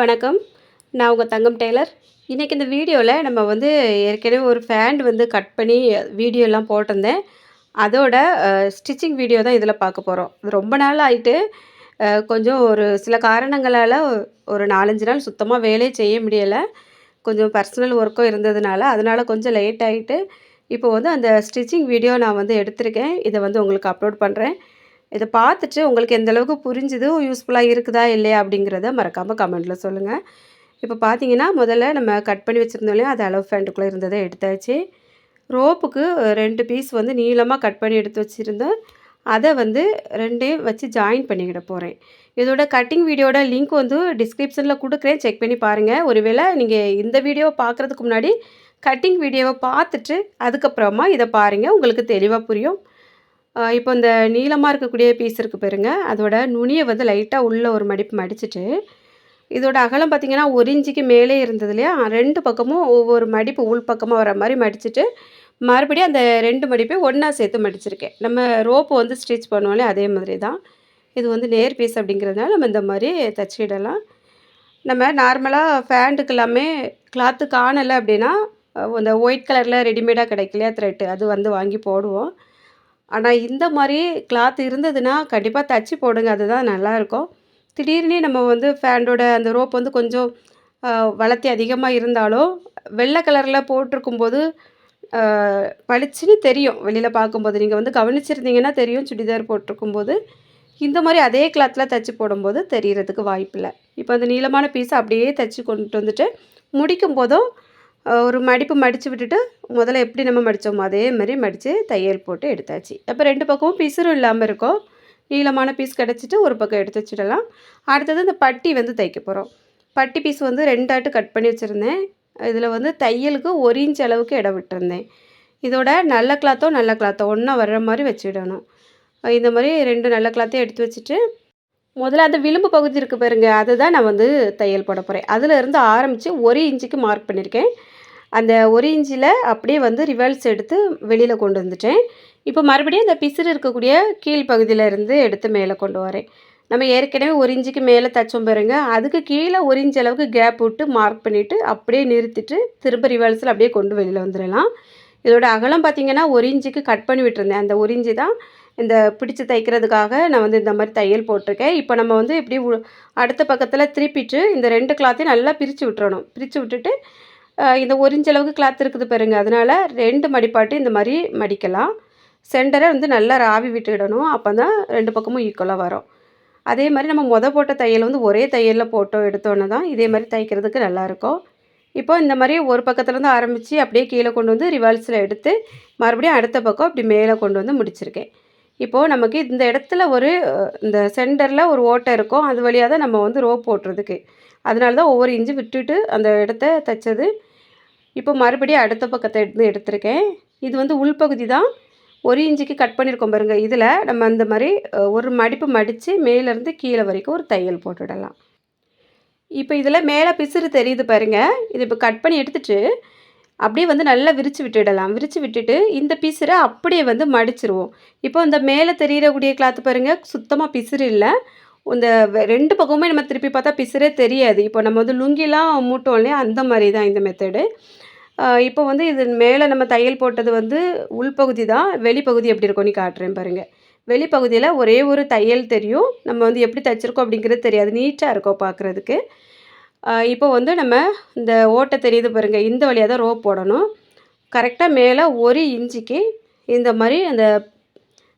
வணக்கம். நான் உங்கள் தங்கம் டெய்லர். இன்றைக்கி இந்த வீடியோவில் நம்ம வந்து ஏற்கனவே ஒரு ஃபேண்ட் வந்து கட் பண்ணி வீடியோலாம் போட்டிருந்தேன். அதோட ஸ்டிச்சிங் வீடியோ தான் இதில் பார்க்க போகிறோம் ரொம்ப நாள் ஆகிட்டு கொஞ்சம் ஒரு சில காரணங்களால் ஒரு நாலஞ்சு நாள் சுத்தமாக வேலையே செய்ய முடியலை. கொஞ்சம் பர்சனல் ஒர்க்கும் இருந்ததுனால அதனால் கொஞ்சம் லேட் ஆகிட்டு இப்போ வந்து அந்த ஸ்டிச்சிங் வீடியோ நான் வந்து எடுத்திருக்கேன். இதை வந்து உங்களுக்கு அப்லோட் பண்ணுறேன் இதை பார்த்துட்டு உங்களுக்கு எந்த அளவுக்கு புரிஞ்சுது யூஸ்ஃபுல்லாக இருக்குதா இல்லையா அப்படிங்கிறத மறக்காமல் கமெண்ட்டில் சொல்லுங்கள் இப்போ பார்த்தீங்கன்னா முதல்ல நம்ம கட் பண்ணி வச்சுருந்தோம் இல்லையா அது அளவு ஃபேண்டுக்குள்ளே இருந்ததை எடுத்தாச்சு. ரோப்புக்கு ரெண்டு பீஸ் வந்து நீளமாக கட் பண்ணி எடுத்து வச்சுருந்தேன். அதை வந்து ரெண்டையும் வச்சு ஜாயின் பண்ணிக்கிட போகிறேன் இதோட கட்டிங் வீடியோட லிங்க் வந்து டிஸ்கிரிப்ஷனில் கொடுக்குறேன். செக் பண்ணி பாருங்கள் ஒருவேளை நீங்கள் இந்த வீடியோவை பார்க்குறதுக்கு முன்னாடி கட்டிங் வீடியோவை பார்த்துட்டு அதுக்கப்புறமா இதை பாருங்கள் உங்களுக்கு தெளிவாக புரியும். இப்போ இந்த நீளமாக இருக்கக்கூடிய பீஸ் இருக்குது பாருங்க. அதோட நுனியை வந்து லைட்டாக உள்ளே ஒரு மடிப்பு மடிச்சிட்டு இதோட அகலம் பார்த்திங்கன்னா ஒரு இஞ்சிக்கு மேலே இருந்தது இல்லையா? ரெண்டு பக்கமும் ஒவ்வொரு மடிப்பு உள் பக்கமாக வர மாதிரி மடிச்சிட்டு மறுபடியும் அந்த ரெண்டு மடிப்பையும் ஒன்றா சேர்த்து மடிச்சிருக்கேன். நம்ம ரோப்பு வந்து ஸ்டிச் பண்ணுவோம்லே அதே மாதிரி தான் இது வந்து நேர் பீஸ் அப்படிங்கிறதுனால நம்ம இந்த மாதிரி தச்சிடலாம் நம்ம நார்மலாக ஃபேண்ட்டுக்கு எல்லாமே கிளாத்து காணலை அப்படின்னா அந்த இந்த ஒயிட் கலரில் ரெடிமேடாக கிடைக்கலையா? த்ரெட்டு அது வந்து வாங்கி போடுவோம். ஆனால் இந்த மாதிரி கிளாத் இருந்ததுன்னா கண்டிப்பாக தச்சு போடுங்க அதுதான் நல்லாயிருக்கும். திடீர்னு நம்ம வந்து ஃபேண்டோட அந்த ரோப் வந்து கொஞ்சம் வளர்த்தி அதிகமாக இருந்தாலும் வெள்ளை கலரில் போட்டிருக்கும்போது பளிச்சுன்னு தெரியும். வெளியில் பார்க்கும்போது நீங்கள் வந்து கவனிச்சிருந்தீங்கன்னா தெரியும் சுடிதார் போட்டிருக்கும்போது. இந்த மாதிரி அதே கிளாத்தில் தச்சு போடும்போது தெரியறதுக்கு வாய்ப்பில்லை. இப்போ அந்த நீளமான பீஸை அப்படியே தச்சு கொண்டுட்டு வந்துட்டு முடிக்கும் போதும் ஒரு மடிப்பு மடித்து விட்டுட்டு முதல்ல எப்படி நம்ம மடித்தோமோ அதே மாதிரி மடித்து தையல் போட்டு எடுத்தாச்சு. அப்போ ரெண்டு பக்கமும் பிசுறும் இல்லாமல் இருக்கும். நீளமான பீஸ் கிடச்சிட்டு ஒரு பக்கம் எடுத்து வச்சிடலாம். அடுத்தது இந்த பட்டி வந்து தைக்க போகிறோம் பட்டி பீஸ் வந்து ரெண்டாட்டு கட் பண்ணி வச்சுருந்தேன். இதில் வந்து தையலுக்கு ஒரு இன்ச் அளவுக்கு இடம் விட்டுருந்தேன். இதோட நல்ல கிளாத்தோ நல்ல கிளாத்தோ ஒன்றா வர்ற மாதிரி வச்சுடணும். இந்த மாதிரி ரெண்டு நல்ல கிளாத்தையும் எடுத்து வச்சுட்டு முதல்ல அந்த விளிம்பு பகுதி இருக்குது பாருங்க அதுதான் நான் வந்து தையல் போட போகிறேன் அதில் இருந்து ஆரம்பித்து ஒரு இன்ச்சுக்கு மார்க் பண்ணியிருக்கேன் அந்த ஒரு இன்ச்சில் அப்படியே வந்து ரிவல்ஸ் எடுத்து வெளியில் கொண்டு வந்துட்டேன். இப்போ மறுபடியும் அந்த பிசிறு இருக்கக்கூடிய கீழ் இருந்து எடுத்து மேலே கொண்டு வரேன். நம்ம ஏற்கனவே ஒரு இன்ச்சுக்கு மேலே தச்சோம் பாருங்க. அதுக்கு கீழே ஒரு இன்ச் அளவுக்கு கேப் விட்டு மார்க் பண்ணிவிட்டு அப்படியே நிறுத்திட்டு திரும்ப ரிவல்ஸில் அப்படியே கொண்டு வெளியில் வந்துடலாம். இதோட அகலம் பார்த்திங்கன்னா ஒரு இன்ச்சுக்கு கட் பண்ணி விட்டுருந்தேன். அந்த ஒரு இன்ச்சு தான் இந்த பிடிச்சி தைக்கிறதுக்காக நான் வந்து இந்த மாதிரி தையல் போட்டிருக்கேன். இப்போ நம்ம வந்து இப்படி உ- அடுத்த பக்கத்தில் திருப்பிட்டு இந்த ரெண்டு கிளாத்தையும் நல்லா பிரித்து விட்டுறணும். பிரித்து விட்டுட்டு இந்த ஒரு இன்ச் அளவுக்கு கிளாத் இருக்குது பாருங்க. அதனால ரெண்டு மடிப்பாட்டு இந்த மாதிரி மடிக்கலாம். சென்டரை வந்து நல்லா ராவி விட்டுடணும். அப்போ தான் ரெண்டு பக்கமும் ஈக்குவலாக வரும். அதே மாதிரி நம்ம மொதல் போட்ட தையல் வந்து ஒரே தையலில் போட்டோ எடுத்தோன்னே தான் இதே மாதிரி தைக்கிறதுக்கு நல்லாயிருக்கும் இப்போ இந்த மாதிரி ஒரு பக்கத்துலேருந்து ஆரம்பித்து அப்படியே கீழே கொண்டு வந்து ரிவல்ஸில் எடுத்து மறுபடியும் அடுத்த பக்கம் இப்படி மேலே கொண்டு வந்து முடிச்சிருக்கேன். இப்போது நமக்கு இந்த இடத்துல ஒரு இந்த சென்டரில் ஒரு ஓட்டை இருக்கும். அது வழியாக தான் நம்ம வந்து ரோப் போட்டுறதுக்கு. அதனால தான் ஒவ்வொரு இன்ச்சு விட்டுட்டு அந்த இடத்த தைச்சது இப்போ மறுபடியும் அடுத்த பக்கத்தை எடுத்து எடுத்திருக்கேன். இது வந்து உள்பகுதி தான். ஒரு இன்ச்சுக்கு கட் பண்ணியிருக்கோம் பாருங்கள் இதில் நம்ம அந்த மாதிரி ஒரு மடிப்பு மடித்து மேலேருந்து கீழே வரைக்கும் ஒரு தையல் போட்டுவிடலாம் இப்போ இதில் மேலே பிசுறு தெரியுது பாருங்க. இது இப்போ கட் பண்ணி எடுத்துட்டு அப்படியே வந்து நல்லா விரித்து விட்டுடலாம். விரித்து விட்டுட்டு இந்த பிசுரை அப்படியே வந்து மடிச்சிருவோம். இப்போ இந்த மேலே தெரியக்கூடிய கிளாத்து பாருங்கள் சுத்தமாக பிசுறு இல்லை. இந்த ரெண்டு பக்கமுமே நம்ம திருப்பி பார்த்தா பிசுறே தெரியாது. இப்போ நம்ம வந்து லுங்கிலாம் மூட்டோம் இல்லையா? அந்த மாதிரி தான் இந்த மெத்தடு இப்போ வந்து இது மேலே நம்ம தையல் போட்டது வந்து உள்பகுதி தான் வெளிப்பகுதி எப்படி இருக்கும்னு காட்டுறேன் பாருங்கள் வெளிப்பகுதியில் ஒரே ஒரு தையல் தெரியும். நம்ம வந்து எப்படி தைச்சிருக்கோம் அப்படிங்கிறது தெரியாது. நீட்டாக இருக்கும் பார்க்குறதுக்கு. இப்போ வந்து நம்ம இந்த ஓட்டை தெரியுது பாருங்கள் இந்த வழியாக தான் ரோப் போடணும். கரெக்டாக மேலே ஒரு இன்ச்சுக்கு இந்த மாதிரி அந்த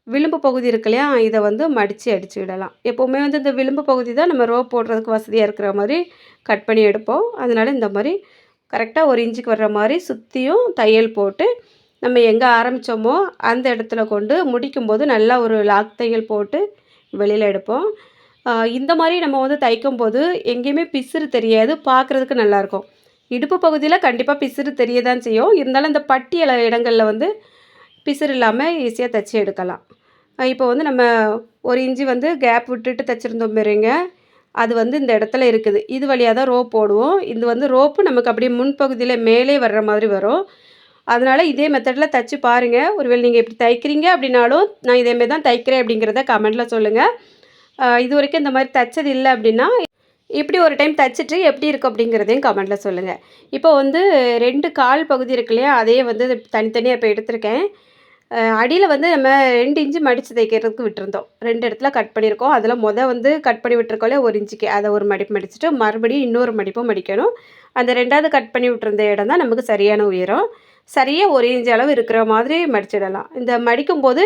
விளிம்பு பகுதி இருக்கு இல்லையா இதை வந்து மடித்து அடிச்சு விடலாம். எப்போவுமே வந்து இந்த விளிம்பு பகுதி தான் நம்ம ரோப் போடுறதுக்கு வசதியாக இருக்கிற மாதிரி கட் பண்ணி எடுப்போம். அதனால் இந்த மாதிரி கரெக்டாக ஒரு இன்ச்சுக்கு வர்ற மாதிரி சுற்றியும் தையல் போட்டு நம்ம எங்கே ஆரம்பித்தோமோ அந்த இடத்துல கொண்டு முடிக்கும்போது நல்லா ஒரு லாக் தையல் போட்டு வெளியில் எடுப்போம். இந்த மாதிரி நம்ம வந்து தைக்கும் போது எங்கேயுமே பிசுறு தெரியாது பார்க்குறதுக்கு நல்லாயிருக்கும் இடுப்பு பகுதியில் கண்டிப்பாக பிசுறு தெரிய தான் செய்யும். இருந்தாலும் இந்த பட்டியல இடங்களில் வந்து பிசுறு இல்லாமல் ஈஸியாக தைச்சி எடுக்கலாம். இப்போ வந்து நம்ம ஒரு இஞ்சி வந்து கேப் விட்டுட்டு தைச்சிருந்தோம் பாருங்க. அது வந்து இந்த இடத்துல இருக்குது. இது வழியாக தான் ரோப் போடுவோம். இது வந்து ரோப்பு நமக்கு அப்படியே முன்பகுதியில் மேலே வர்ற மாதிரி வரும். அதனால் இதே மெத்தடில் தைச்சி பாருங்கள் ஒருவேளை நீங்கள் இப்படி தைக்கிறீங்க அப்படின்னாலும் நான் இதேமாரி தான் தைக்கிறேன் அப்படிங்கிறத கமெண்ட்டில் சொல்லுங்கள் இது வரைக்கும் இந்த மாதிரி தைச்சது இல்லை அப்படின்னா இப்படி ஒரு டைம் தைச்சிட்டு எப்படி இருக்குது அப்படிங்கிறதையும் கமெண்ட்டில் சொல்லுங்கள் இப்போ வந்து ரெண்டு கால் பகுதி இருக்கு இல்லையா? அதையே வந்து தனித்தனியாக இப்போ எடுத்திருக்கேன். அடியில் வந்து நம்ம ரெண்டு இன்ச்சு மடித்து தைக்கிறதுக்கு விட்டுருந்தோம். ரெண்டு இடத்துல கட் பண்ணியிருக்கோம். அதில் மொதல் வந்து கட் பண்ணி விட்டுருக்கோம்ல ஒரு இன்ச்சுக்கு. அதை ஒரு மடிப்பு மடிச்சுட்டு மறுபடியும் இன்னொரு மடிப்பும் மடிக்கணும். அந்த ரெண்டாவது கட் பண்ணி விட்டுருந்த இடம் தான் நமக்கு சரியான உயரம். சரியாக ஒரு இன்ச்சு அளவு இருக்கிற மாதிரி மடிச்சிடலாம். இந்த மடிக்கும்போது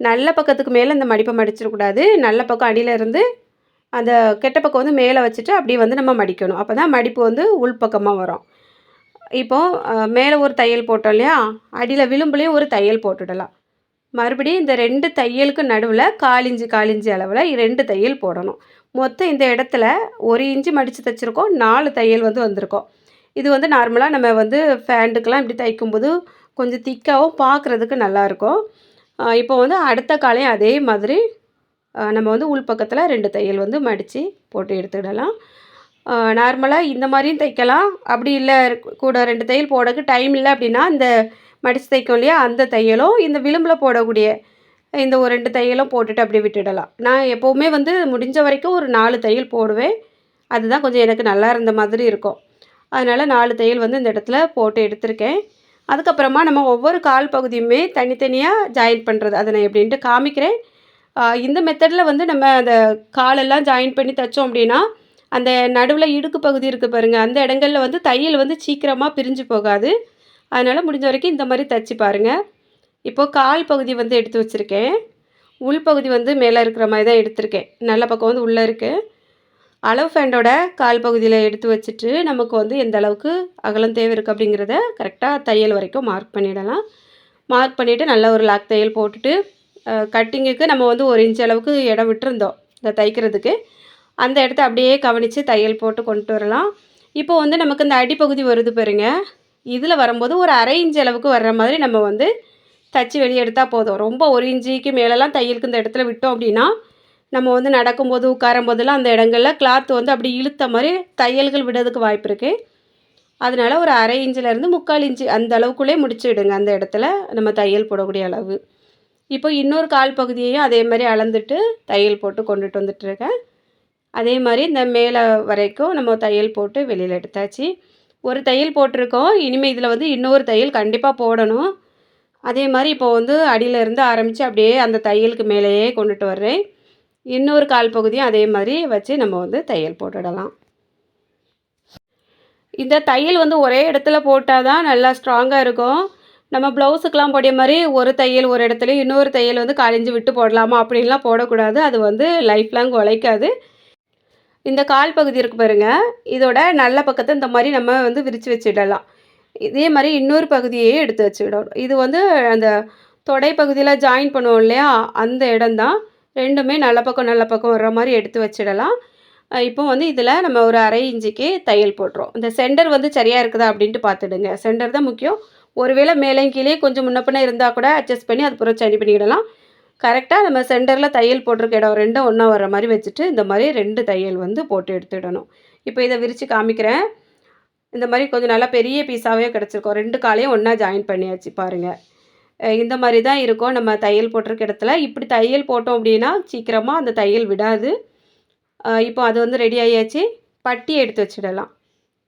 நல்ல பக்கத்துக்கு மேலே இந்த மடிப்பை மடிச்சிடக்கூடாது. நல்ல பக்கம் அடியில் இருந்து அந்த கெட்ட பக்கம் வந்து மேலே வச்சுட்டு அப்படியே வந்து நம்ம மடிக்கணும். அப்போ தான் மடிப்பு வந்து உள் பக்கமாக வரும். இப்போது மேலே ஒரு தையல் போட்டோம் இல்லையா? அடியில் விளிம்புலேயும் ஒரு தையல் போட்டுடலாம். மறுபடியும் இந்த ரெண்டு தையலுக்கு நடுவில் காலிஞ்சி காலிஞ்சி அளவில் ரெண்டு தையல் போடணும். மொத்தம் இந்த இடத்துல ஒரு இன்ச்சு மடித்து தைச்சிருக்கோம் நாலு தையல் வந்து வந்திருக்கோம். இது வந்து நார்மலாக நம்ம வந்து ஃபேண்டுக்கெலாம் இப்படி தைக்கும்போது கொஞ்சம் திக்காகவும் பார்க்குறதுக்கு நல்லாயிருக்கும். இப்போ வந்து அடுத்த காலையும் அதே மாதிரி நம்ம வந்து உள் பக்கத்தில் ரெண்டு தையல் வந்து மடித்து போட்டு எடுத்துக்கிடலாம் நார்மலாக இந்த மாதிரியும் தைக்கலாம். அப்படி இல்லை கூட ரெண்டு தையல் போடக்கு டைம் இல்லை அப்படின்னா இந்த மடித்து தைக்கும் இல்லையா அந்த தையலும் இந்த விளிம்பில் போடக்கூடிய இந்த ஒரு ரெண்டு தையலும் போட்டுட்டு அப்படியே விட்டுடலாம். நான் எப்போவுமே வந்து முடிஞ்ச வரைக்கும் ஒரு நாலு தையல் போடுவேன். அதுதான் கொஞ்சம் எனக்கு நல்லா இருந்த மாதிரி இருக்கும். அதனால் நாலு தையல் வந்து இந்த இடத்துல போட்டு எடுத்திருக்கேன். அதுக்கப்புறமா நம்ம ஒவ்வொரு கால் பகுதியுமே தனித்தனியாக ஜாயின் பண்ணுறது அதை நான் எப்படின்ட்டு காமிக்கிறேன். இந்த மெத்தடில் வந்து நம்ம அந்த காலெல்லாம் ஜாயின் பண்ணி தைச்சோம் அப்படின்னா அந்த நடுவில் இடுக்கு பகுதி இருக்குது பாருங்கள் அந்த இடங்களில் வந்து தையல் வந்து சீக்கிரமாக பிரிஞ்சு போகாது. அதனால் முடிஞ்ச வரைக்கும் இந்த மாதிரி தைச்சி பாருங்கள் இப்போது கால் பகுதி வந்து எடுத்து வச்சுருக்கேன். உள்பகுதி வந்து மேலே இருக்கிற மாதிரி தான் எடுத்திருக்கேன். நல்ல பக்கம் வந்து உள்ளே இருக்குது அளவு ஃபேண்டோட கால் பகுதியில் எடுத்து வச்சுட்டு நமக்கு வந்து எந்த அளவுக்கு அகலம் தேவை இருக்குது அப்படிங்கிறத கரெக்டாக தையல் வரைக்கும் மார்க் பண்ணிடலாம். மார்க் பண்ணிவிட்டு நல்ல ஒரு லாக் தையல் போட்டுட்டு கட்டிங்குக்கு நம்ம வந்து ஒரு இன்ச் அளவுக்கு இடம் விட்டுருந்தோம் இந்த தைக்கிறதுக்கு. அந்த இடத்த அப்படியே கவனித்து தையல் போட்டு கொண்டு வரலாம். இப்போ வந்து நமக்கு இந்த அடிப்பகுதி வருது பாருங்க. இதில் வரும்போது ஒரு அரை இஞ்சி அளவுக்கு வர்ற மாதிரி நம்ம வந்து தச்சு வெளியே எடுத்தால் போதும். ரொம்ப ஒரு இன்ச்சுக்கு மேலெலாம் தையலுக்கு இந்த இடத்துல விட்டோம் அப்படின்னா நம்ம வந்து நடக்கும்போது உட்காரும் போதெல்லாம் அந்த இடங்களில் கிளாத் வந்து அப்படி இழுத்த மாதிரி தையல்கள் விடுறதுக்கு வாய்ப்பு இருக்குது அதனால் ஒரு அரை இன்ச்சிலேருந்து முக்கால் இன்ச்சு அந்த அளவுக்குள்ளே முடிச்சு விடுங்க அந்த இடத்துல நம்ம தையல் போடக்கூடிய அளவு. இப்போ இன்னொரு கால் பகுதியையும் அதே மாதிரி அளந்துட்டு தையல் போட்டு கொண்டுட்டு வந்துட்டுருக்கேன் அதே மாதிரி இந்த மேலே வரைக்கும் நம்ம தையல் போட்டு வெளியில் எடுத்தாச்சு. ஒரு தையல் போட்டிருக்கோம். இனிமேல் இதில் வந்து இன்னொரு தையல் கண்டிப்பாக போடணும். அதே மாதிரி இப்போ வந்து அடியிலேருந்து ஆரம்பித்து அப்படியே அந்த தையலுக்கு மேலேயே கொண்டுட்டு வர்றேன். இன்னொரு கால் பகுதியும் அதே மாதிரி வச்சு நம்ம வந்து தையல் போட்டுடலாம். இந்த தையல் வந்து ஒரே இடத்துல போட்டால் தான் நல்லா ஸ்ட்ராங்காக இருக்கும். நம்ம ப்ளவுஸுக்கெலாம் போடிய மாதிரி ஒரு தையல் ஒரு இடத்துல இன்னொரு தையல் வந்து காலிஞ்சு விட்டு போடலாமா அப்படின்லாம் போடக்கூடாது. அது வந்து லைஃப் லாங் உழைக்காது. இந்த கால் பகுதி இருக்கு பாருங்க. இதோட நல்ல பக்கத்தை இந்த மாதிரி நம்ம வந்து விரித்து வச்சுடலாம். இதே மாதிரி இன்னொரு பகுதியே எடுத்து வச்சுடணும் இது வந்து அந்த தொடை பகுதியில் ஜாயின் பண்ணுவோம் இல்லையா? அந்த இடம் தான். ரெண்டுமே நல்ல பக்கம் நல்ல பக்கம் வர்ற மாதிரி எடுத்து வச்சிடலாம். இப்போ வந்து இதில் நம்ம ஒரு அரை இஞ்சிக்கு தையல் போட்டுரும் இந்த சென்டர் வந்து சரியாக இருக்குதா அப்படின்ட்டு பார்த்துடுங்க. சென்டர் தான் முக்கியம். ஒருவேளை மேலே கீழே கொஞ்சம் முன்ன இருந்தால் கூட அட்ஜஸ்ட் பண்ணி அது பிறகு சரி பண்ணிக்கிடலாம். கரெக்டாக நம்ம சென்டரில் தையல் போட்டிருக்க இடம் ரெண்டும் ஒன்றா வர மாதிரி வச்சுட்டு இந்த மாதிரி ரெண்டு தையல் வந்து போட்டு எடுத்துடணும். இப்போ இதை விரித்து காமிக்கிறேன். இந்த மாதிரி கொஞ்சம் நல்லா பெரிய பீஸாகவே கிடச்சிருக்கோம். ரெண்டு காலையும் ஒன்றா ஜாயின் பண்ணியாச்சு பாருங்கள் இந்த மாதிரி தான் இருக்கும் நம்ம தையல் போட்டிருக்க இடத்துல. இப்படி தையல் போட்டோம் அப்படின்னா சீக்கிரமாக அந்த தையல் விடாது. இப்போ அது வந்து ரெடி ஆகியாச்சு பட்டி எடுத்து வச்சிடலாம்.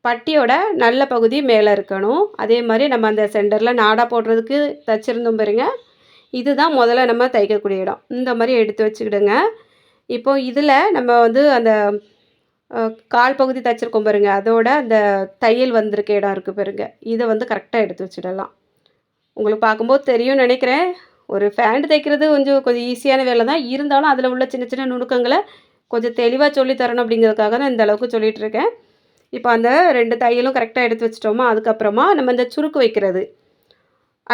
பட்டியோட நல்ல பகுதி மேலே இருக்கணும். அதே மாதிரி நம்ம அந்த சென்டரில் நாடா போடுறதுக்கு தைச்சிருந்தோம் பாருங்கள் இதுதான் முதல்ல நம்ம தைக்கக்கூடிய இடம். இந்த மாதிரி எடுத்து வச்சுக்கிடுங்க. இப்போது இதில் நம்ம வந்து அந்த கால் பகுதி தைச்சிருக்கோம் பாருங்க. அதோட அந்த தையல் வந்திருக்க இடம் இருக்குது பாருங்க. இதை வந்து கரெக்டாக எடுத்து வச்சிடலாம். உங்களுக்கு பார்க்கும்போது தெரியும் நினைக்கிறேன். ஒரு ஃபேண்ட் தைக்கிறது கொஞ்சம் கொஞ்சம் ஈஸியான வேலை தான். இருந்தாலும் அதில் உள்ள சின்ன சின்ன நுணுக்கங்களை கொஞ்சம் தெளிவாக சொல்லித்தரணும் அப்படிங்கிறதுக்காக தான் இந்த அளவுக்கு சொல்லிகிட்ருக்கேன் இப்போ அந்த ரெண்டு தையலும் கரெக்டாக எடுத்து வச்சிட்டோமா? அதுக்கப்புறமா நம்ம இந்த சுருக்கு வைக்கிறது.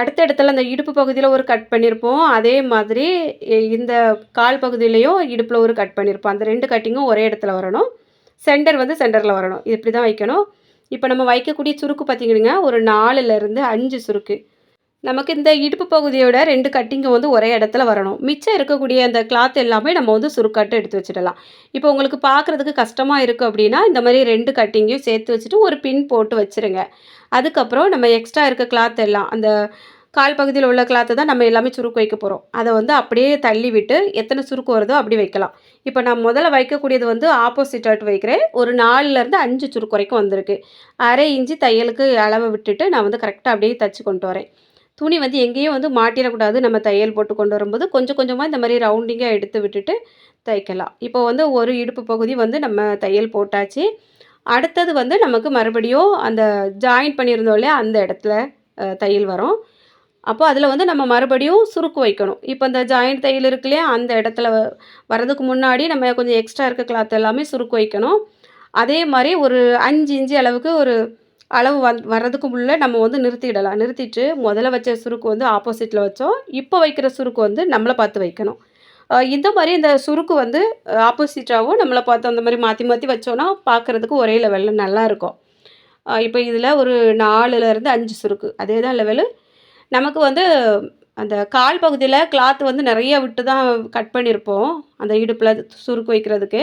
அடுத்த இடத்துல அந்த இடுப்பு பகுதியில் ஒரு கட் பண்ணியிருப்போம் அதே மாதிரி இந்த கால் பகுதியிலையும் இடுப்பில் ஒரு கட் பண்ணியிருப்போம் அந்த ரெண்டு கட்டிங்கும் ஒரே இடத்துல வரணும். சென்டர் வந்து சென்டரில் வரணும். இது இப்படி தான் வைக்கணும். இப்போ நம்ம வைக்கக்கூடிய சுருக்கு பார்த்திங்கன்னா ஒரு நாலுலேருந்து அஞ்சு சுருக்கு. நமக்கு இந்த இடுப்பு பகுதியோட ரெண்டு கட்டிங்கு வந்து ஒரே இடத்துல வரணும். மிச்சம் இருக்கக்கூடிய அந்த கிளாத் எல்லாமே நம்ம வந்து சுருக்காட்டு எடுத்து வச்சிடலாம். இப்போ உங்களுக்கு பார்க்குறதுக்கு கஷ்டமாக இருக்குது அப்படின்னா இந்த மாதிரி ரெண்டு கட்டிங்கையும் சேர்த்து வச்சுட்டு ஒரு பின் போட்டு வச்சுருங்க. அதுக்கப்புறம் நம்ம எக்ஸ்ட்ரா இருக்க கிளாத் எல்லாம் அந்த கால் பகுதியில் உள்ள கிளாத்தை தான் நம்ம எல்லாமே சுருக்கு வைக்க போகிறோம் அதை வந்து அப்படியே தள்ளி விட்டு எத்தனை சுருக்கு வருதோ அப்படி வைக்கலாம். இப்போ நான் முதல்ல வைக்கக்கூடியது வந்து ஆப்போசிட் ஆட்டு வைக்கிறேன். ஒரு நாலுலேருந்து அஞ்சு சுருக்கு வரைக்கும் வந்திருக்கு. அரை இஞ்சி தையலுக்கு அளவை விட்டுட்டு நான் வந்து கரெக்டாக அப்படியே தச்சு கொண்டு வரேன். துணி வந்து எங்கேயும் வந்து மாட்டிடக்கூடாது. நம்ம தையல் போட்டு கொண்டு வரும்போது கொஞ்சம் கொஞ்சமாக இந்த மாதிரி ரவுண்டிங்காக எடுத்து விட்டுட்டு தைக்கலாம். இப்போ வந்து ஒரு இடுப்பு பகுதி வந்து நம்ம தையல் போட்டாச்சு. அடுத்தது வந்து நமக்கு மறுபடியும் அந்த ஜாயின் பண்ணியிருந்தோம் இல்லையா அந்த இடத்துல தையல் வரும். அப்போ அதில் வந்து நம்ம மறுபடியும் சுருக்கு வைக்கணும். இப்போ இந்த ஜாயிண்ட் தையல் இருக்கு இல்லையா அந்த இடத்துல வர்றதுக்கு முன்னாடி நம்ம கொஞ்சம் எக்ஸ்ட்ரா இருக்க கிளாத் எல்லாமே சுருக்கு வைக்கணும். அதே மாதிரி ஒரு அஞ்சு இன்ச்சு அளவுக்கு ஒரு அளவு வந் வர்றதுக்கு முள்ளே நம்ம வந்து நிறுத்திடலாம். நிறுத்திட்டு முதல்ல வச்ச சுருக்கு வந்து ஆப்போசிட்டில் வச்சோம். இப்போ வைக்கிற சுருக்கு வந்து நம்மளை பார்த்து வைக்கணும். இந்த மாதிரி இந்த சுருக்கு வந்து ஆப்போசிட்டாகவும் நம்மளை பார்த்து அந்த மாதிரி மாற்றி மாற்றி வச்சோன்னா பார்க்குறதுக்கு ஒரே லெவலில் நல்லாயிருக்கும் இப்போ இதில் ஒரு நாலுலேருந்து அஞ்சு சுருக்கு. அதே தான் லெவலு நமக்கு வந்து அந்த கால் பகுதியில் கிளாத் வந்து நிறைய விட்டு தான் கட் பண்ணியிருப்போம் அந்த இடுப்பில் சுருக்கு வைக்கிறதுக்கு.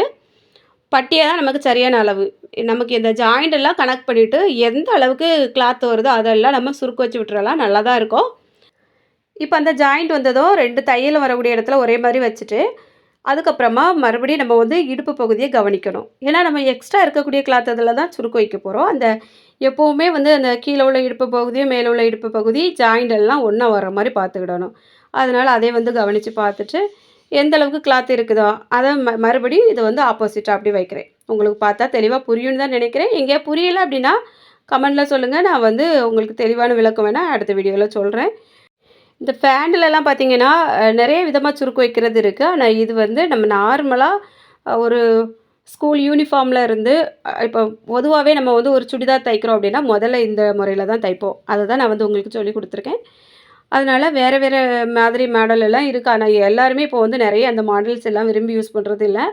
பட்டியை தான் நமக்கு சரியான அளவு. நமக்கு இந்த ஜாயிண்டெல்லாம் கனெக்ட் பண்ணிவிட்டு எந்த அளவுக்கு கிளாத் வருதோ அதெல்லாம் நம்ம சுருக்கு வச்சு விட்டுறலாம் நல்லா தான் இருக்கும். இப்போ அந்த ஜாயிண்ட் வந்ததும் ரெண்டு தையல் வரக்கூடிய இடத்துல ஒரே மாதிரி வச்சுட்டு அதுக்கப்புறமா மறுபடியும் நம்ம வந்து இடுப்பு பகுதியை கவனிக்கணும். ஏன்னா நம்ம எக்ஸ்ட்ரா இருக்கக்கூடிய கிளாத் அதில் தான் சுருக்கு வைக்க போகிறோம் அந்த எப்போவுமே வந்து அந்த கீழே உள்ள இடுப்பு பகுதியும் மேலே உள்ள இடுப்பு பகுதி ஜாயிண்ட் எல்லாம் ஒன்றா வர மாதிரி பார்த்துக்கிடணும். அதனால் அதை வந்து கவனித்து பார்த்துட்டு எந்த அளவுக்கு கிளாத் இருக்குதோ அதை ம மறுபடியும் இதை வந்து ஆப்போசிட்டாக அப்படி வைக்கிறேன். உங்களுக்கு பார்த்தா தெளிவாக புரியும்னு தான் நினைக்கிறேன். எங்கேயா புரியலை அப்படின்னா கமெண்டில் சொல்லுங்கள் நான் வந்து உங்களுக்கு தெளிவான விளக்கம் வேணால் அடுத்த வீடியோவில் சொல்கிறேன் இந்த ஃபேண்டிலெலாம் பார்த்தீங்கன்னா நிறைய விதமாக சுருக்கு வைக்கிறது இருக்குது ஆனால் இது வந்து நம்ம நார்மலாக ஒரு ஸ்கூல் யூனிஃபார்மில் இருந்து இப்போ பொதுவாகவே நம்ம வந்து ஒரு சுடிதார் தைக்கிறோம் அப்படின்னா முதல்ல இந்த முறையில் தான் தைப்போம். அதை தான் நான் வந்து உங்களுக்கு சொல்லி கொடுத்துருக்கேன். அதனால் வேறு வேறு மாதிரி மாடல் எல்லாம் இருக்குது ஆனால் எல்லாருமே இப்போ வந்து நிறைய அந்த மாடல்ஸ் எல்லாம் விரும்பி யூஸ் பண்ணுறது இல்லை.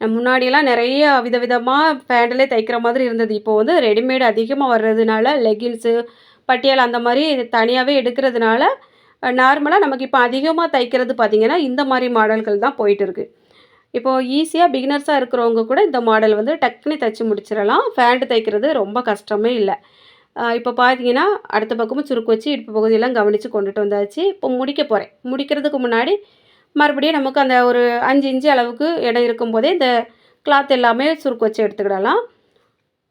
முன்னாடியெல்லாம் நிறைய விதவிதமாக பேண்டிலே தைக்கிற மாதிரி இருந்தது. இப்போ வந்து ரெடிமேடு அதிகமாக வர்றதுனால லெகின்ஸு பட்டியால் அந்த மாதிரி தனியாகவே எடுக்கிறதுனால நார்மலாக நமக்கு இப்போ அதிகமாக தைக்கிறது பார்த்திங்கன்னா இந்த மாதிரி மாடல்கள் தான் போயிட்டு இருக்குது இப்போது ஈஸியாக பிகினர்ஸாக இருக்கிறவங்க கூட இந்த மாடல் வந்து டக்குனு தைச்சி முடிச்சிடலாம். ஃபேண்ட் தைக்கிறது ரொம்ப கஷ்டமே இல்லை. இப்போ பார்த்தீங்கன்னா அடுத்த பக்கமும் சுருக்கு வச்சு இடுப்பு பகுதியெல்லாம் கவனித்து கொண்டுட்டு வந்தாச்சு. இப்போ முடிக்க போகிறேன் முடிக்கிறதுக்கு முன்னாடி மறுபடியும் நமக்கு அந்த ஒரு அஞ்சு இன்ச்சு அளவுக்கு இடம் இருக்கும்போதே இந்த கிளாத் எல்லாமே சுருக்கு வச்சு எடுத்துக்கிடலாம்.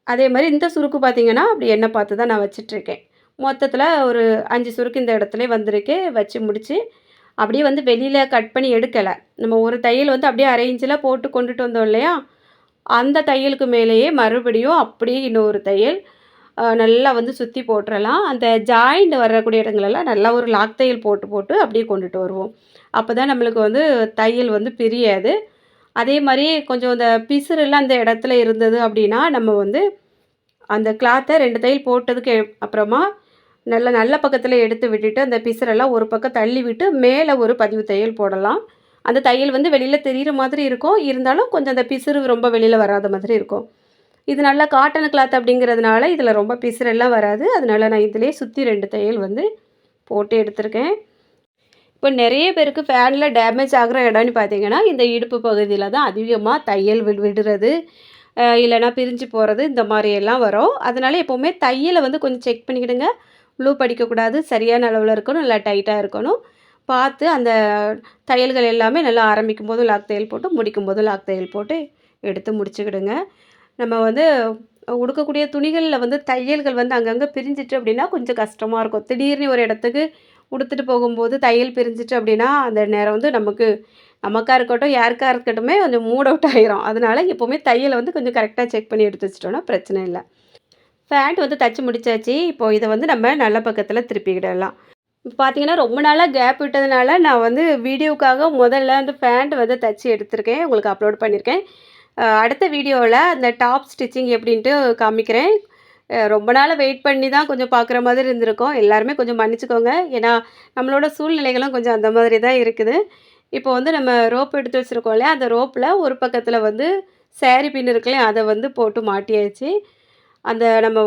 அதே மாதிரி இந்த சுருக்கு பார்த்திங்கன்னா அப்படி எண்ணெய் பார்த்து தான் நான் வச்சிட்ருக்கேன் மொத்தத்தில் ஒரு அஞ்சு சுருக்கு இந்த இடத்துல வந்திருக்கு வச்சு முடித்து அப்படியே வந்து வெளியில் கட் பண்ணி எடுக்கலை. நம்ம ஒரு தையல் வந்து அப்படியே அரை இன்ச்சில் போட்டு கொண்டுட்டு வந்தோம் இல்லையா? அந்த தையலுக்கு மேலேயே மறுபடியும் அப்படியே இன்னொரு தையல் நல்லா வந்து சுற்றி போட்டுறலாம். அந்த ஜாயிண்ட் வரக்கூடிய இடங்களெல்லாம் நல்லா ஒரு லாக் தையல் போட்டு போட்டு அப்படியே கொண்டுட்டு வருவோம். அப்போ தான் நம்மளுக்கு வந்து தையல் வந்து பிரியாது. அதே மாதிரி கொஞ்சம் இந்த பிசுறுலாம் அந்த இடத்துல இருந்தது அப்படின்னா நம்ம வந்து அந்த கிளாத்தை ரெண்டு தையல் போட்டதுக்கு அப்புறமா நல்ல நல்ல பக்கத்தில் எடுத்து விட்டுட்டு அந்த பிசரெல்லாம் ஒரு பக்கம் தள்ளி விட்டு மேலே ஒரு பதிவு தையல் போடலாம். அந்த தையல் வந்து வெளியில் தெரிகிற மாதிரி இருக்கும். இருந்தாலும் கொஞ்சம் அந்த பிசுறு ரொம்ப வெளியில் வராத மாதிரி இருக்கும். இது நல்லா காட்டன் கிளாத் அப்படிங்கிறதுனால இதில் ரொம்ப பிசுறெல்லாம் வராது. அதனால் நான் இதிலே சுற்றி ரெண்டு தையல் வந்து போட்டு எடுத்திருக்கேன். இப்போ நிறைய பேருக்கு ஃபேனில் டேமேஜ் ஆகிற இடம்னு பார்த்தீங்கன்னா இந்த இடுப்பு பகுதியில் தான் அதிகமாக தையல் வி விடுறது. இல்லைனா பிரிஞ்சு போகிறது இந்த மாதிரியெல்லாம் வரும். அதனால் எப்போவுமே தையலை வந்து கொஞ்சம் செக் பண்ணிக்கிடுங்க. லூப் அடிக்கக்கூடாது சரியான அளவில் இருக்கணும் நல்லா டைட்டாக இருக்கணும். பார்த்து அந்த தையல்கள் எல்லாமே நல்லா ஆரம்பிக்கும் போதும் லாக் தையல் போட்டு முடிக்கும் போதும் லாக் தையல் போட்டு எடுத்து முடிச்சுக்கிடுங்க. நம்ம வந்து உடுக்கக்கூடிய துணிகளில் வந்து தையல்கள் வந்து அங்கங்கே பிரிஞ்சிட்டு அப்படின்னா கொஞ்சம் கஷ்டமாக இருக்கும். திடீர்னு ஒரு இடத்துக்கு உடுத்துட்டு போகும்போது தையல் பிரிஞ்சிட்டு அப்படின்னா அந்த நேரம் வந்து நமக்கு நமக்காக இருக்கட்டும் யாருக்காக இருக்கட்டுமே கொஞ்சம் மூட் அவுட் ஆகிரும் அதனால் எப்போவுமே தையலை வந்து கொஞ்சம் கரெக்டாக செக் பண்ணி எடுத்து வச்சிட்டோன்னா பிரச்சனை இல்லை. ஃபேண்ட் வந்து தச்சு முடிச்சாச்சு. இப்போது இதை வந்து நம்ம நல்ல பக்கத்தில் திருப்பிக்கிடலாம். பார்த்தீங்கன்னா ரொம்ப நாளாக கேப் விட்டதுனால நான் வந்து வீடியோவுக்காக முதல்ல அந்த ஃபேண்ட் வந்து தச்சு எடுத்திருக்கேன். உங்களுக்கு அப்லோட் பண்ணியிருக்கேன் அடுத்த வீடியோவில் அந்த டாப் ஸ்டிச்சிங் எப்படின்ட்டு காமிக்கிறேன். ரொம்ப நாள் வெயிட் பண்ணி தான் கொஞ்சம் பார்க்குற மாதிரி இருந்திருக்கோம். எல்லாருமே கொஞ்சம் மன்னிச்சுக்கோங்க. ஏன்னா நம்மளோட சூழ்நிலைகளும் கொஞ்சம் அந்த மாதிரி தான் இருக்குது. இப்போ வந்து நம்ம ரோப் எடுத்து வச்சுருக்கோம் இல்லையா? அந்த ரோப்பில் ஒரு பக்கத்தில் வந்து சேரீ பின் இருக்குல்லையா? அதை வந்து போட்டு மாட்டியாச்சு. அந்த நம்ம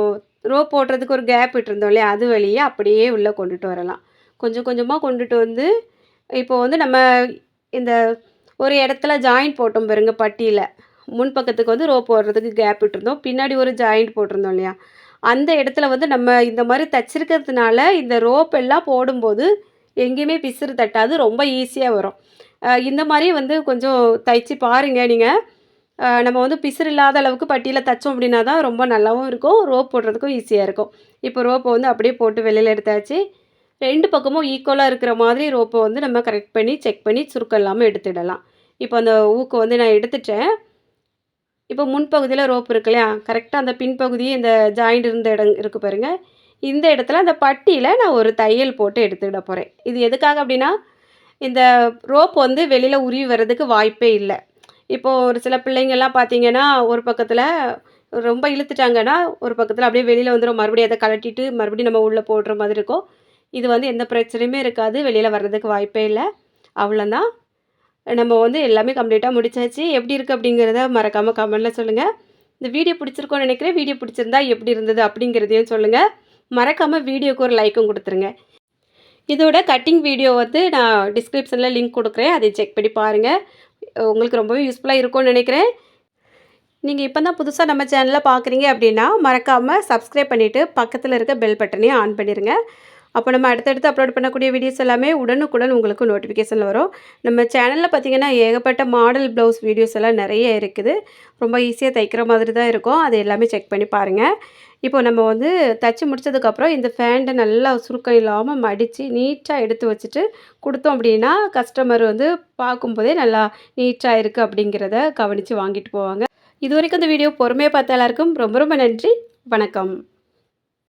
ரோப் போடுறதுக்கு ஒரு கேப் விட்டுருந்தோம் இல்லையா? அது வழியே அப்படியே உள்ளே கொண்டுட்டு வரலாம். கொஞ்சம் கொஞ்சமாக கொண்டுட்டு வந்து இப்போ வந்து நம்ம இந்த ஒரு இடத்துல ஜாயிண்ட் போட்டோம் பாருங்க பட்டியில். முன் பக்கத்துக்கு வந்து ரோப் போடுறதுக்கு கேப் விட்டுருந்தோம். பின்னாடி ஒரு ஜாயிண்ட் போட்டிருந்தோம் இல்லையா? அந்த இடத்துல வந்து நம்ம இந்த மாதிரி தச்சிருக்கிறதுனால இந்த ரோப் எல்லாம் போடும்போது எங்கேயுமே பிசுறு தட்டாது ரொம்ப ஈஸியாக வரும். இந்த மாதிரி வந்து கொஞ்சம் தைச்சி பாருங்கள் நீங்கள் நம்ம வந்து பிசுறு இல்லாத அளவுக்கு பட்டியில் தைச்சோம் அப்படின்னா தான் ரொம்ப நல்லாவும் இருக்கும் ரோப் போடுறதுக்கும் ஈஸியாக இருக்கும். இப்போ ரோப்பை வந்து அப்படியே போட்டு வெளியில் எடுத்தாச்சு. ரெண்டு பக்கமும் ஈக்குவலாக இருக்கிற மாதிரி ரோப்பை வந்து நம்ம கரெக்ட் பண்ணி செக் பண்ணி சுருக்கம் இல்லாமல் எடுத்துடலாம். இப்போ அந்த ஊக்கு வந்து நான் எடுத்துட்டேன். இப்போ முன்பகுதியில் ரோப் இருக்கு இல்லையா? கரெக்டாக அந்த பின்பகுதி இந்த ஜாயிண்ட் இருந்த இடம் இருக்குது பாருங்க. இந்த இடத்துல அந்த பட்டியில் நான் ஒரு தையல் போட்டு எடுத்துக்கிட போகிறேன் இது எதுக்காக அப்படின்னா இந்த ரோப் வந்து வெளியில் உருவி வர்றதுக்கு வாய்ப்பே இல்லை. இப்போது ஒரு சில பிள்ளைங்கள்லாம் பார்த்தீங்கன்னா ஒரு பக்கத்தில் ரொம்ப இழுத்துட்டாங்கன்னா ஒரு பக்கத்தில் அப்படியே வெளியில் வந்துடும் மறுபடியும் அதை கலட்டிட்டு மறுபடியும் நம்ம உள்ளே போடுற மாதிரி இருக்கும். இது வந்து எந்த பிரச்சனையுமே இருக்காது. வெளியில் வர்றதுக்கு வாய்ப்பே இல்லை. அவ்வளோதான் நம்ம வந்து எல்லாமே கம்ப்ளீட்டாக முடிச்சாச்சு. எப்படி இருக்குது அப்படிங்கிறத மறக்காமல் கமெண்டில் சொல்லுங்கள் இந்த வீடியோ பிடிச்சிருக்கோன்னு நினைக்கிறேன். வீடியோ பிடிச்சிருந்தா எப்படி இருந்தது அப்படிங்கிறதையும் சொல்லுங்கள் மறக்காமல் வீடியோக்கு ஒரு லைக்கும் கொடுத்துருங்க. இதோட கட்டிங் வீடியோ வந்து நான் டிஸ்கிரிப்ஷனில் லிங்க் கொடுக்குறேன். அதை செக் பண்ணி பாருங்கள் உங்களுக்கு ரொம்பவே யூஸ்ஃபுல்லாக இருக்கும்னு நினைக்கிறேன். நீங்கள் இப்போ தான் புதுசாக நம்ம சேனலில் பார்க்குறீங்க அப்படின்னா மறக்காமல் சப்ஸ்கிரைப் பண்ணிவிட்டு பக்கத்தில் இருக்க பெல் பட்டனையும் ஆன் பண்ணிடுங்க அப்போ நம்ம அடுத்தடுத்து அப்லோட் பண்ணக்கூடிய வீடியோஸ் எல்லாமே உடனுக்குடன் உங்களுக்கு நோட்டிஃபிகேஷனில் வரும். நம்ம சேனலில் பார்த்தீங்கன்னா ஏகப்பட்ட மாடல் ப்ளவுஸ் வீடியோஸ் எல்லாம் நிறைய இருக்குது. ரொம்ப ஈஸியாக தைக்கிற மாதிரி தான் இருக்கும். அது எல்லாமே செக் பண்ணி பாருங்கள் இப்போ நம்ம வந்து தச்சு முடிச்சதுக்கப்புறம் இந்த ஃபேண்டை நல்லா சுருக்கம் இல்லாமல் மடித்து நீட்டாக எடுத்து வச்சுட்டு கொடுத்தோம் அப்படின்னா கஸ்டமர் வந்து பார்க்கும்போதே நல்லா நீட்டாக இருக்குது அப்படிங்கிறத கவனித்து வாங்கிட்டு போவாங்க. இது வரைக்கும் இந்த வீடியோ பொறுமையாக பார்த்த எல்லாருக்கும் ரொம்ப ரொம்ப நன்றி. வணக்கம்.